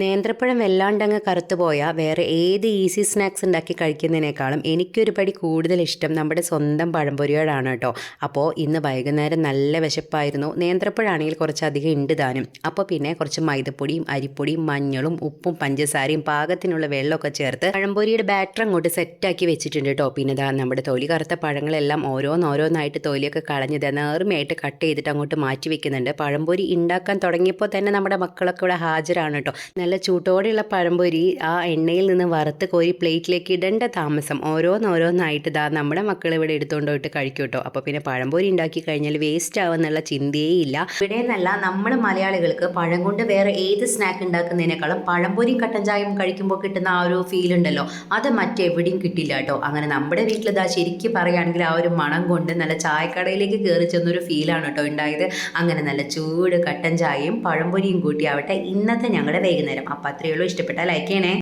നേന്ത്രപ്പഴം വല്ലാണ്ടങ്ങ് കറുത്തുപോയ വേറെ ഏത് ഈസി സ്നാക്സ് ഉണ്ടാക്കി കഴിക്കുന്നതിനേക്കാളും എനിക്കൊരു പടി കൂടുതൽ ഇഷ്ടം നമ്മുടെ സ്വന്തം പഴംപൊരിയോടാണ് കേട്ടോ. അപ്പോൾ ഇന്ന് വൈകുന്നേരം നല്ല വിശപ്പായിരുന്നു. നേന്ത്രപ്പഴാണെങ്കിൽ കുറച്ചധികം ഉണ്ട് താനും. അപ്പോൾ പിന്നെ കുറച്ച് മൈദപ്പൊടിയും അരിപ്പൊടിയും മഞ്ഞളും ഉപ്പും പഞ്ചസാരയും പാകത്തിനുള്ള വെള്ളമൊക്കെ ചേർത്ത് പഴംപൊരിയുടെ ബാറ്റർ അങ്ങോട്ട് സെറ്റാക്കി വെച്ചിട്ടുണ്ട് കേട്ടോ. പിന്നെ ഇതാ നമ്മുടെ തൊലി കറുത്ത പഴങ്ങളെല്ലാം ഓരോന്നോരോന്നായിട്ട് തൊലിയൊക്കെ കളഞ്ഞത് നേർമയായിട്ട് കട്ട് ചെയ്തിട്ട് അങ്ങോട്ട് മാറ്റി വെക്കുന്നുണ്ട്. പഴംപൊരി ഉണ്ടാക്കാൻ തുടങ്ങിയപ്പോൾ തന്നെ നമ്മുടെ മക്കളൊക്കെ ഇവിടെ ഹാജരാണ് കേട്ടോ. നല്ല ചൂട്ടോടെയുള്ള പഴംപൊരി ആ എണ്ണയിൽ നിന്ന് വറുത്ത് കോരി പ്ലേറ്റിലേക്ക് ഇടേണ്ട താമസം ഓരോന്നോരോന്നായിട്ട് ഇതാ നമ്മുടെ മക്കൾ ഇവിടെ എടുത്തുകൊണ്ട് പോയിട്ട് കഴിക്കും കേട്ടോ അപ്പോൾ പിന്നെ പഴംപൊരി ഉണ്ടാക്കി കഴിഞ്ഞാൽ വേസ്റ്റ് ആവുമെന്നുള്ള ചിന്തയേ ഇല്ല. ഇവിടെ നിന്നല്ല നമ്മൾ മലയാളികൾക്ക് പഴം കൊണ്ട് വേറെ ഏത് സ്നാക്ക് ഉണ്ടാക്കുന്നതിനേക്കാളും പഴംപൊരി കട്ടൻ ചായയും കഴിക്കുമ്പോൾ കിട്ടുന്ന ആ ഒരു ഫീൽ ഉണ്ടല്ലോ. അത് മറ്റെവിടെയും കിട്ടില്ല കേട്ടോ അങ്ങനെ നമ്മുടെ വീട്ടിൽ ഇതാ ശരിക്കും പറയുകയാണെങ്കിൽ ആ ഒരു മണം കൊണ്ട് നല്ല ചായക്കടയിലേക്ക് കയറി ചെന്നൊരു ഫീലാണ് കേട്ടോ ഉണ്ടായത്. അങ്ങനെ നല്ല ചൂട് കട്ടൻ ചായയും പഴംപൊരിയും കൂട്ടിയാവട്ടെ ഇന്നത്തെ ഞങ്ങളുടെ വൈകുന്നേരം. അപ്പം അത്രയേ ഉള്ളൂ. ഇഷ്ടപ്പെട്ടാൽ ലൈക്ക് ചെയ്യണേ.